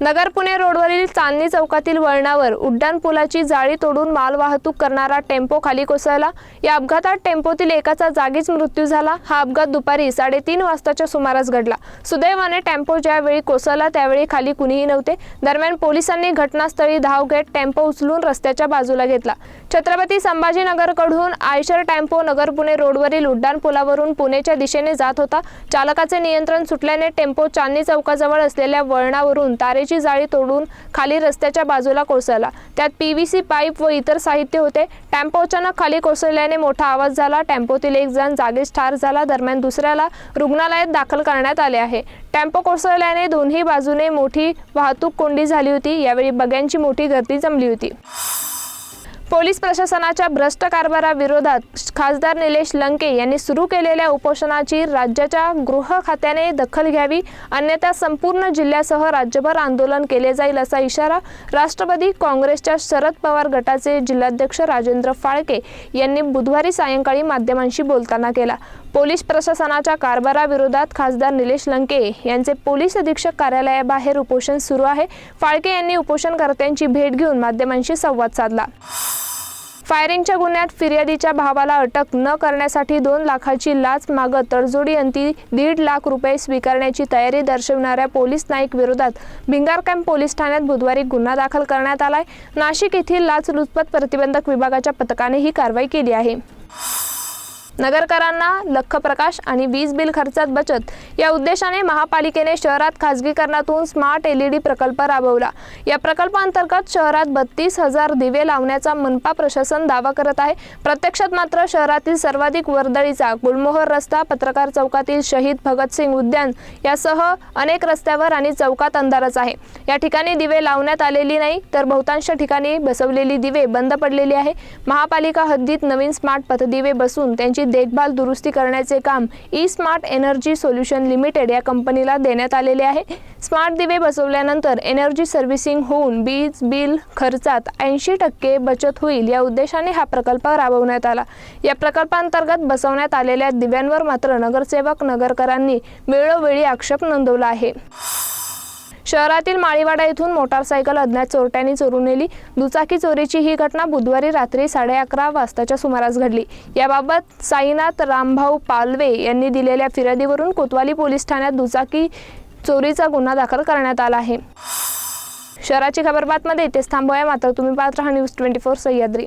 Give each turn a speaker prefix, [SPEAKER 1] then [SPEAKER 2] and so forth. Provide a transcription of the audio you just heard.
[SPEAKER 1] नगर पुणे रोडवरील चांदणी चौकातील वळणावर उड्डाण पुलाची जाळी तोडून मालवाहतूक करणारा टेम्पो खाली कोसळला. या अपघातात टेम्पोतील एकाचा जागीच मृत्यू झाला. हा अपघात दुपारी साडेतीन वाजताच्या सुमारास घडला. सुदैवाने टेम्पो ज्यावेळी कोसळला त्यावेळी खाली कुणीही नव्हते. दरम्यान पोलिसांनी घटनास्थळी धाव घेत टेम्पो उचलून रस्त्याच्या बाजूला घेतला. छत्रपती संभाजीनगरकडून आयशर टेम्पो नगर पुणे रोडवरील उड्डाण पुलावरून पुणेच्या दिशेने जात होता. चालकाचे नियंत्रण सुटल्याने टेम्पो चांदणी चौकाजवळ असलेल्या वळणावरून तारे तारेची जाळी तोडून खाली रस्त्याच्या बाजूला कोसळला. त्यात पीव्हीसी पाईप व इतर साहित्य होते. टेम्पो अचानक खाली कोसळल्याने मोठा आवाज झाला. टेम्पोतील एक जण जागीच ठार झाला. दरम्यान दुसऱ्याला रुग्णालयात दाखल करण्यात आले आहे. टेम्पो कोसळल्याने दोन्ही बाजूने मोठी वाहतूक कोंडी झाली होती. यावेळी बग्यांची मोठी गर्दी जमली होती. पोलीस प्रशासनाच्या भ्रष्ट कारभाराविरोधात खासदार निलेश लंके यांनी सुरू केलेल्या उपोषणाची राज्याच्या गृह खात्याने दखल घ्यावी अन्यथा संपूर्ण जिल्ह्यासह राज्यभर आंदोलन केले जाईल असा इशारा राष्ट्रवादी काँग्रेसच्या शरद पवार गटाचे जिल्हाध्यक्ष राजेंद्र फाळके यांनी बुधवारी सायंकाळी माध्यमांशी बोलताना केला. पोलीस प्रशासनाच्या कारभाराविरोधात खासदार निलेश लंके यांचे पोलीस अधीक्षक कार्यालयाबाहेर उपोषण सुरू आहे. फाळके यांनी उपोषणकर्त्यांची भेट घेऊन माध्यमांशी संवाद साधला. फायरिंगच्या गुन्ह्यात फिर्यादीच्या भावाला अटक न करण्यासाठी दोन लाखाची लाच मागत तडजोडी अंती दीड लाख रुपये स्वीकारण्याची तयारी दर्शवणाऱ्या पोलीस नाईक विरोधात भिंगार कॅम्प पोलीस ठाण्यात बुधवारी गुन्हा दाखल करण्यात आलाय. नाशिक येथील लाचलुचपत प्रतिबंधक विभागाच्या पथकाने ही कारवाई केली आहे. नगरकरांना लख प्रकाश आणि वीज बिल खर्चात बचत या उद्देशाने महापालिकेने शहरात खासगीकरणातून स्मार्ट एलईडी प्रकल्प राबवला. या प्रकल्पांतर्गत शहरात बत्तीस हजार दिवे लावण्याचा मनपा प्रशासन दावा करत आहे. प्रत्यक्षात मात्र शहरातील सर्वाधिक वर्दळीचा गुलमोहर रस्ता पत्रकार चौकातील शहीद भगतसिंग उद्यान यासह अनेक रस्त्यावर आणि चौकात अंधारच आहे. या ठिकाणी दिवे लावण्यात आलेली नाही तर बहुतांश ठिकाणी बसवलेली दिवे बंद पडलेली आहे. महापालिका हद्दीत नवीन स्मार्ट पथदिवे बसून त्यांची देखभाल दुरुस्ती करण्याचे काम E smart energy solution limited या कंपनीला देण्यात आलेले आहे. स्मार्ट दिवे बसवल्यानंतर एनर्जी सर्व्हिसिंग होऊन वीज बिल खर्चात ऐंशी टक्के बचत होईल या उद्देशाने हा प्रकल्प राबवण्यात आला. या प्रकल्पांतर्गत बसवण्यात आलेल्या दिव्यांवर मात्र नगरसेवक नगरकरांनी वेळोवेळी आक्षेप नोंदवला आहे. शहरातील माळीवाडा येथून मोटारसायकल अज्ञात चोरट्यांनी चोरून नेली. दुचाकी चोरीची ही घटना बुधवारी रात्री साडे अकरा वाजताच्या सुमारास घडली. याबाबत साईनाथ रामभाऊ पालवे यांनी दिलेल्या फिर्यादीवरून कोतवाली पोलीस ठाण्यात दुचाकी चोरीचा गुन्हा दाखल करण्यात आला आहे. शहराची खबरबातमध्ये इथेच थांबूया. मात्र तुम्ही पाहत राहा न्यूज ट्वेंटी फोर सह्याद्री.